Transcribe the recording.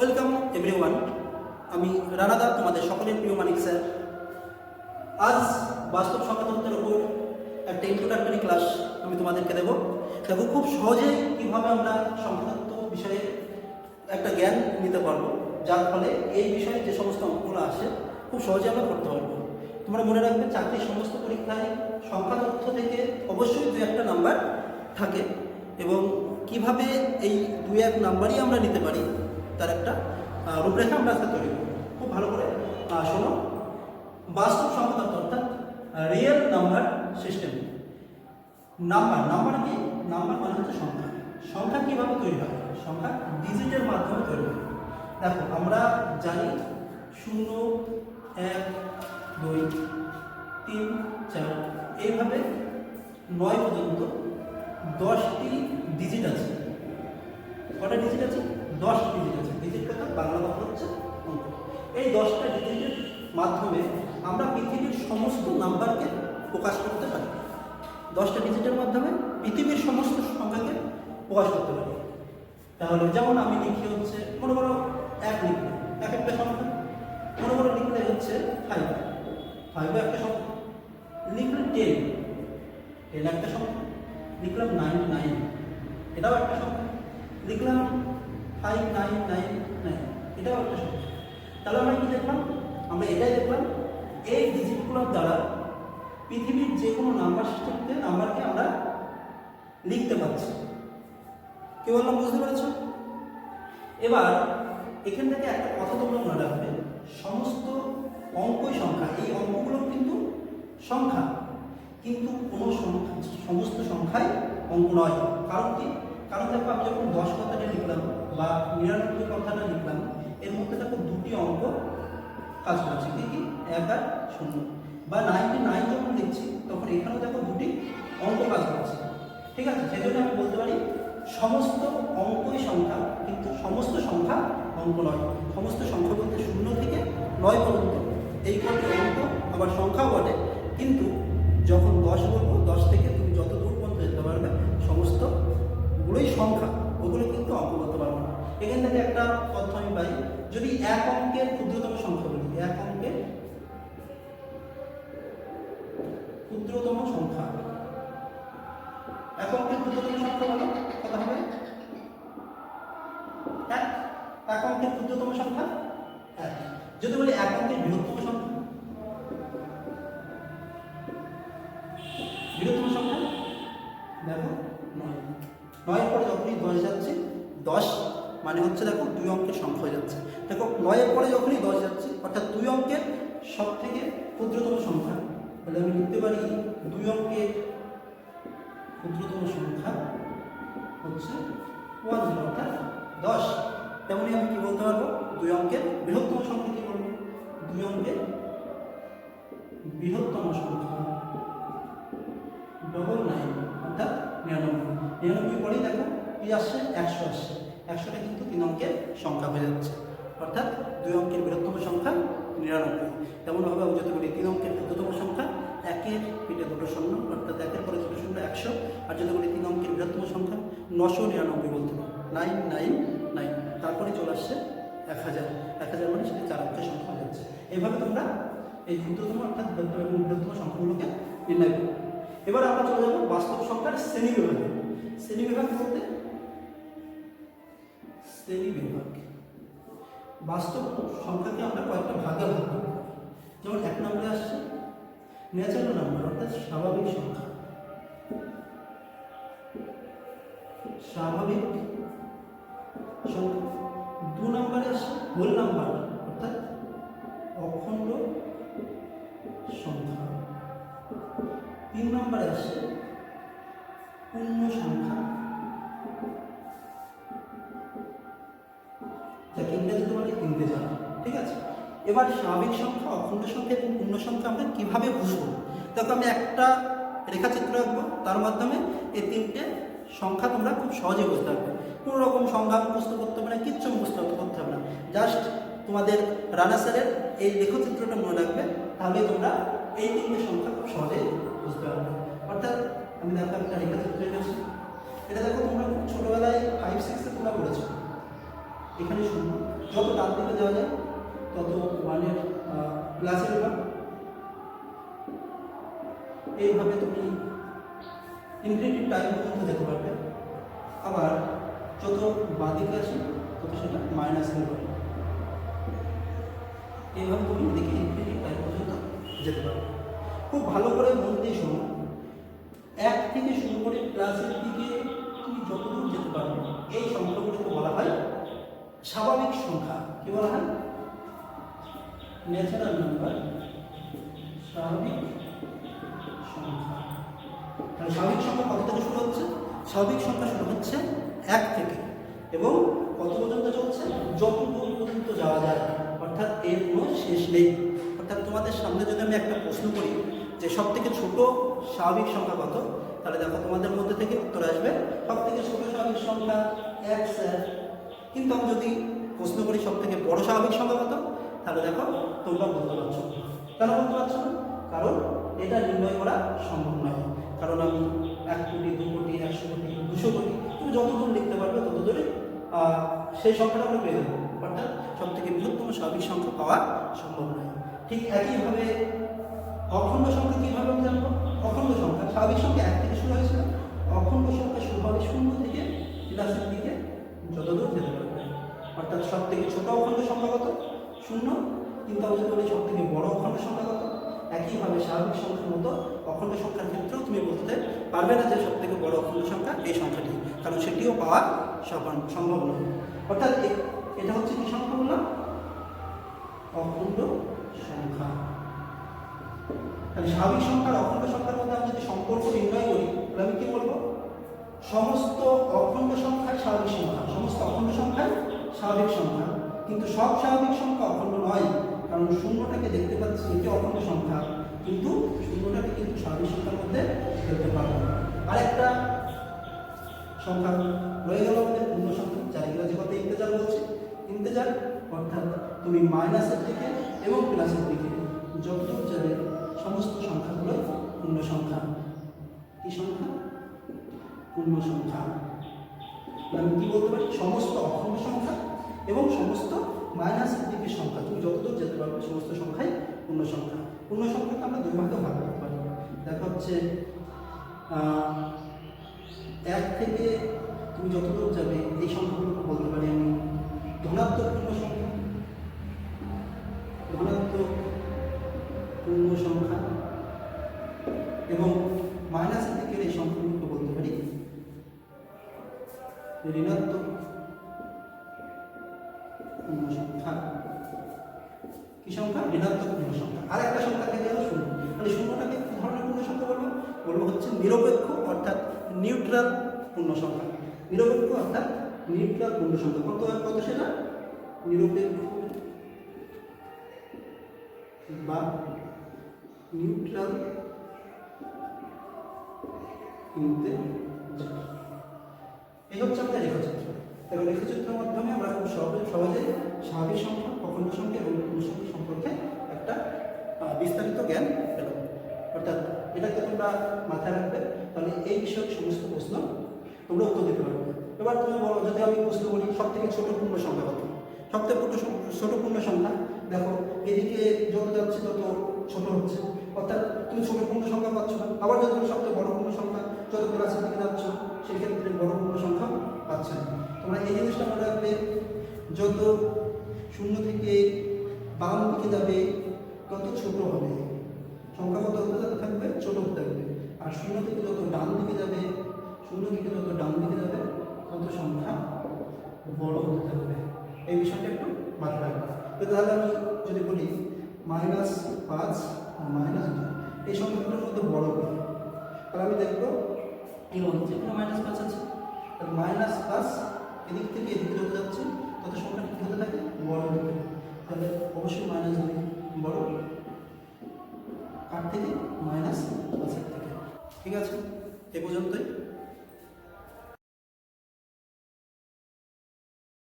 Welcome everyone আমি রানাদা তোমাদের সকলের প্রিয় মানিক স্যার। আজ বাস্তব সংখ্যাতত্ত্বের ওপর একটা ইন্ট্রোডাক্টরি ক্লাস আমি তোমাদেরকে দেবো। দেখো, খুব সহজেই কীভাবে আমরা সংখ্যাতত্ত্ব বিষয়ে একটা জ্ঞান নিতে পারব। যার ফলে এই বিষয়ে যে সমস্ত অঙ্কগুলো আসে খুব সহজে আমরা করতে পারব। তোমরা মনে রাখবে, চাকরির সমস্ত পরীক্ষায় সংখ্যা তথ্য থেকে অবশ্যই দু একটা নাম্বার থাকে এবং কীভাবে এই দু এক নাম্বারই আমরা নিতে পারি। তার একটা রূপরেখা আমরা আজকে তৈরি খুব ভালো করে শোনো। বাস্তব সংখ্যা তত্ত্ব অর্থাৎ real number system number number কি? নাম্বার মানে হচ্ছে সংখ্যা। সংখ্যা কীভাবে তৈরি হয়? সংখ্যা ডিজিটের মাধ্যমে তৈরি হয়। দেখো, আমরা জানি শূন্য, এক, দুই, তিন, চার। এইভাবে নয় পর্যন্ত দশটি ডিজিট আছে। কটা ডিজিট আছে? দশ ডিজিট আছে। ডিজিট কথা বাংলা কথা হচ্ছে অঙ্ক এই দশটা ডিজিটের মাধ্যমে আমরা পৃথিবীর সমস্ত নাম্বারকে প্রকাশ করতে পারি। দশটা ডিজিটের মাধ্যমে পৃথিবীর সমস্ত সংখ্যাকে প্রকাশ করতে পারি। তাহলে যেমন আমি লিখি হচ্ছে, মনে করো এক লিখলে এক একটা সংখ্যা। মনে করো লিখলে হচ্ছে ফাইভ ফাইভ একটা সংখ্যা। লিখলে টেন টেন একটা সংখ্যা। লিখলাম নাইন নাইন এটাও একটা সংখ্যা। লিখলাম ফাইভ নাইন নাইন এটাও একটা সংখ্যা তাহলে আমরা কি দেখলাম? আমরা এটাই দেখলাম, এই ডিজিটগুলোর দ্বারা পৃথিবীর যে কোনো নাম্বার সিস্টেমতে নাম্বারকে আমরা লিখতে পারছি। কি বললাম, বুঝতে পেরেছ? এবার এখান থেকে একটা কথা তোমরা মনে রাখবে, সমস্ত অঙ্কই সংখ্যা, এই অঙ্কগুলো কিন্তু সংখ্যা, কিন্তু কোনো সংখ্যা সমস্ত সংখ্যাই অঙ্ক নয়। কারণ কি? কারণ দেখো, আমি যখন দশ কথাটা লিখলাম বা নিরানব্বই কথাটা লিখলাম এর মধ্যে দেখো দুটি অঙ্ক কাজ করছে। কি কি? এক আর শূন্য। বা নাইনটি নাইন যখন দেখছি, তখন এখানেও দেখো দুটি অঙ্ক কাজ করছে। ঠিক আছে? সেই জন্য আমি বলতে পারি, সমস্ত অঙ্কই সংখ্যা, কিন্তু সমস্ত সংখ্যা অঙ্ক নয়। সমস্ত সংখ্যা বলতে শূন্য থেকে নয় পর্যন্ত। এই কটি অঙ্ক, আবার সংখ্যাও বটে। কিন্তু যখন দশ বলব, দশ থেকে তুমি যত দূর পর্যন্ত যেতে পারবে সমস্ত গুলোই সংখ্যা ওগুলো কিন্তু অঙ্ক করতে পারব না এখান থেকে একটা তথ্য আমি পাই যদি এক অঙ্কের ক্ষুদ্রতম সংখ্যা বলি, এক অঙ্কের ক্ষুদ্রতম সংখ্যা। এক অঙ্কের ক্ষুদ্রতম সংখ্যা বলো, কত হবে? এক এক অঙ্কের ক্ষুদ্রতম সংখ্যা এক। যদি বলি এক অঙ্কের বৃহত্তম সংখ্যা বৃহত্তম সংখ্যা দেখো, নয়। নয়ের পরে যখনই দশ যাচ্ছে, দশ মানে হচ্ছে দেখো দুই অঙ্কের সংখ্যা হয়ে যাচ্ছে। দেখো নয়ের পরে যখনই দশ যাচ্ছে, অর্থাৎ দুই অঙ্কের সব থেকে ক্ষুদ্রতম সংখ্যা, তাহলে আমি লিখতে পারি দুই অঙ্কের ক্ষুদ্রতম সংখ্যা হচ্ছে ওয়ান জিরো অর্থাৎ দশ। তেমনি আমি কি বলতে পারব? দুই অঙ্কের বৃহত্তম সংখ্যা কি বলব? দুই অঙ্কের বৃহত্তম সংখ্যা ডবল নাইন অর্থাৎ নিরানব্বই। নিরানব্বই পরেই দেখো কি আসছে? একশো আসছে। একশোটা কিন্তু তিন অঙ্কের সংখ্যা হয়ে যাচ্ছে। অর্থাৎ দুই অঙ্কের বৃহত্তম সংখ্যা নিরানব্বই। তেমনভাবে আমি যদি বলি তিন অঙ্কের ক্ষুদ্রতম সংখ্যা একের পিঠে দুটো শূন্য, অর্থাৎ একের পরে দুটো শূন্য একশো, আর যদি বলি তিন অঙ্কের বৃহত্তম সংখ্যা নশো নিরানব্বই বলতে পারি। Nine nine nine. তারপরে চলে আসছে এক হাজার। এক হাজার মানে সেটা চার অঙ্কের সংখ্যা হয়ে যাচ্ছে। এইভাবে তোমরা এই ক্ষুদ্রতম অর্থাৎ বৃহত্তম এবং বৃহত্তম সংখ্যাগুলোকে নির্ণয় করো। এবার আমরা চলে যাব বাস্তব সংখ্যার শ্রেণি বিভাগে শ্রেণি বিভাগ বলতে শ্রেণি বিভাগ। বাস্তব সংখ্যাকে আমরা কয়েকটা ভাগে ভাগ করব যেমন এক নম্বরে আসছে ন্যাচারাল নাম্বার অর্থাৎ স্বাভাবিক সংখ্যা। স্বাভাবিক সংখ্যা। দু নম্বরে আসছে হোল নাম্বার অর্থাৎ অখণ্ড সংখ্যা। তিন নম্বরে আসছে পূর্ণ সংখ্যা। ইংরেজিতে বলে ইন্টিজার ঠিক আছে? এবার স্বাভাবিক সংখ্যা, অখণ্ড সংখ্যা এবং পূর্ণ সংখ্যা আমরা কীভাবে বুঝব? দেখো, আমি একটা রেখাচিত্র আঁকবো, তার মাধ্যমে এই তিনটে সংখ্যা তোমরা খুব সহজে বুঝতে পারবে। কোনো রকম সংখ্যা মুখস্থ করতে হবে না, কিচ্ছু মুখস্থ করতে হবে না। জাস্ট তোমাদের রানা স্যারের এই লেখচিত্রটা মনে রাখবে তাহলে তোমরা এই তিনটে সংখ্যা খুব সহজে বুঝতে পারবে। অর্থাৎ আমি দেখো একটা রেখাচিত্র এনেছি। এটা দেখো, তোমরা খুব ছোটোবেলায় ফাইভ সিক্সে তোমরা পড়েছো এখানে শূন্য যত ডান দিকে যাওয়া যায়, তত ওয়ানের প্লাসের ওয়ান এইভাবে তুমি ইনফিনিটিভ টাইম পর্যন্ত যেতে পারবে। আবার যত বাঁদিকে আসে তত সেটা মাইনাস হয়ে এইভাবে তুমি এদিকে ইনফিনিটিভ টাইম পর্যন্ত যেতে পারবে। খুব ভালো করে মন দিয়ে শোনো। এক থেকে শুরু করে প্লাসের দিকে তুমি যতদূর যেতে পারবে, এই হয় স্বাভাবিক সংখ্যা। কি বলা হয়? ন্যাচারাল নাম্বার স্বাভাবিক সংখ্যা। তাহলে স্বাভাবিক সংখ্যা কত থেকে শুরু হচ্ছে? স্বাভাবিক সংখ্যা শুরু হচ্ছে এক থেকে। এবং কত পর্যন্ত চলছে? যত দূর পর্যন্ত যাওয়া যায়। অর্থাৎ এর কোনো শেষ নেই। অর্থাৎ তোমাদের সামনে যদি আমি একটা প্রশ্ন করি, যে সব থেকে ছোট স্বাভাবিক সংখ্যা কত? তাহলে দেখো তোমাদের মধ্যে থেকে উত্তর আসবে সব থেকে ছোট স্বাভাবিক সংখ্যা এক স্যার কিন্তু আমি যদি প্রশ্ন করি সব থেকে বড় স্বাভাবিক সংখ্যা কত? তাহলে দেখো তোমরা বলতে পারছ। কেন বলতে পারছ না? কারণ এটা নির্ণয় করা সম্ভব নয়। কারণ আমি এক কোটি দু কোটি একশো কোটি দুশো কোটি তুমি যতদূর লিখতে পারবে ততদূরই আহ, সেই সংখ্যাটা আমরা পেয়ে দেবো অর্থাৎ সব থেকে বৃহত্তম স্বাভাবিক সংখ্যা পাওয়া সম্ভব নয়। ঠিক একইভাবে অখণ্ড সংখ্যা কীভাবে আমি জানব? অখণ্ড সংখ্যা। স্বাভাবিক সংখ্যা এক থেকে শুরু হয়েছিল। অখণ্ড সংখ্যা শুরু হবে শূন্য থেকে প্লাসের দিকে যতদূর যেতে পারবে। অর্থাৎ সব থেকে ছোট অখণ্ড সংখ্যা কত? শূন্য। কিন্তু আমি যদি বলি সব থেকে বড় অখণ্ড সংখ্যা কত? একইভাবে স্বাভাবিক সংখ্যার মতো অখণ্ড সংখ্যার ক্ষেত্রেও তুমি বলতে পারবে না যে সব থেকে বড় অখণ্ড সংখ্যা এই সংখ্যাটি, কারণ সেটিও পাওয়া সম্ভব নয়। অর্থাৎ এটা হচ্ছে কি সংখ্যা বললাম অখণ্ড সংখ্যা। তাহলে স্বাভাবিক সংখ্যার অখণ্ড সংখ্যার মধ্যে আমি যদি সম্পর্ক নির্ণয় করি, তাহলে আমি কি বলব? সমস্ত অখণ্ড সংখ্যার স্বাভাবিক সংখ্যা, সমস্ত অখণ্ড সংখ্যার স্বাভাবিক সংখ্যা। কিন্তু সব স্বাভাবিক সংখ্যা অখণ্ড নয়, কারণ শূন্যটাকে দেখতে পাচ্ছি এটি অখণ্ড সংখ্যা, কিন্তু শূন্যটাকে কিন্তু স্বাভাবিক সংখ্যার মধ্যে দেখতে পারব না। আরেকটা সংখ্যা রয়ে গেল আমাদের পূর্ণ সংখ্যা, যার ইংরাজি কথা ইন্তেজার বলছে। ইন্তেজার অর্থাৎ তুমি মাইনাসের দিকে এবং প্লাসের দিকে। সংখ্যা। আমি কি বলতে পারি? সমস্ত অখণ্ড সংখ্যা এবং সমস্ত মাইনাসের দিকের সংখ্যা। তুমি যতদূর যেতে পারবে, সমস্ত সংখ্যাই পূর্ণ সংখ্যা। পূর্ণ সংখ্যাকে আমরা দুই ভাগে ভাগ করতে পারি। দেখা হচ্ছে এক থেকে তুমি যতদূর যাবে, এই সংখ্যাগুলোকে বলতে পারি আমি ধনাত্মক পূর্ণ সংখ্যা। ধনাত্মক পূর্ণ সংখ্যা এবং ঋণাত্মক পূর্ণ সংখ্যা কি সংখ্যা? ঋণাত্মক পূর্ণ সংখ্যা আর একটা সংখ্যা থেকে গেল শূন্য। মানে শূন্যটাকে কি ধরনের পূর্ণ সংখ্যা বলব? বলব হচ্ছে নিরপেক্ষ অর্থাৎ নিউট্রাল পূর্ণ সংখ্যা নিরপেক্ষ অর্থাৎ নিউট্রাল পূর্ণ সংখ্যা কত কত সেটা? নিরপেক্ষ বা নিউট্রাল ইন্টেজার এই হচ্ছে আমাদের রেখাচিত্র এবং রেখাচিত্রের মাধ্যমে আমরা খুব সহজে সহজে স্বাভাবিক সংখ্যা অখণ্ড সংখ্যা এবং পূর্ণ সংখ্যা সম্পর্কে একটা বিস্তারিত জ্ঞান পেলাম। অর্থাৎ এটাকে তোমরা মাথায় রাখবে। তাহলে এই বিষয়ক সমস্ত প্রশ্ন তোমরা উত্তর দিতে পারবে। এবার তুমি বলো, যদি আমি প্রশ্ন করি সব থেকে ছোট পূর্ণ সংখ্যা কত? সব থেকে পূর্ণ ছোট পূর্ণ সংখ্যা, দেখো, এদিকে যত যাচ্ছে তত ছোট হচ্ছে। অর্থাৎ তুমি ছোট পূর্ণ সংখ্যা পাচ্ছ না। আবার যদি তুমি সবচেয়ে বড় পূর্ণ সংখ্যা, যত ক্লাসের দিকে যাচ্ছ, সেক্ষেত্রে বড় পূর্ণ সংখ্যা পাচ্ছে না। তোমরা এই জিনিসটা মনে রাখবে, যত শূন্য থেকে বাম দিকে যাবে, তত ছোট হবে। সংখ্যা কত হতে থাকবে? ছোট হতে থাকবে। আর শূন্য থেকে যত ডান দিকে যাবে, শূন্য থেকে যত ডান দিকে যাবে, তত সংখ্যা বড় হতে থাকবে। এই বিষয়টা একটু মাথায় রাখবে। তো তাহলে আমি যদি বলি মাইনাস পাঁচ মাইনাস দুই। এই সংখ্যাগুলোর মধ্যে বড় করি। তাহলে আমি দেখব কি হচ্ছে। এখানে মাইনাস প্লাস আছে। মাইনাস প্লাস এদিক থেকে এদিকে যত যাচ্ছে। তত সংখ্যাটা কী হতে থাকে? বড় হতে থাকে। তাহলে অবশ্যই মাইনাস হবে। বড়। কার থেকে মাইনাস প্লাসের থেকে। ঠিক আছে? এ পর্যন্তই।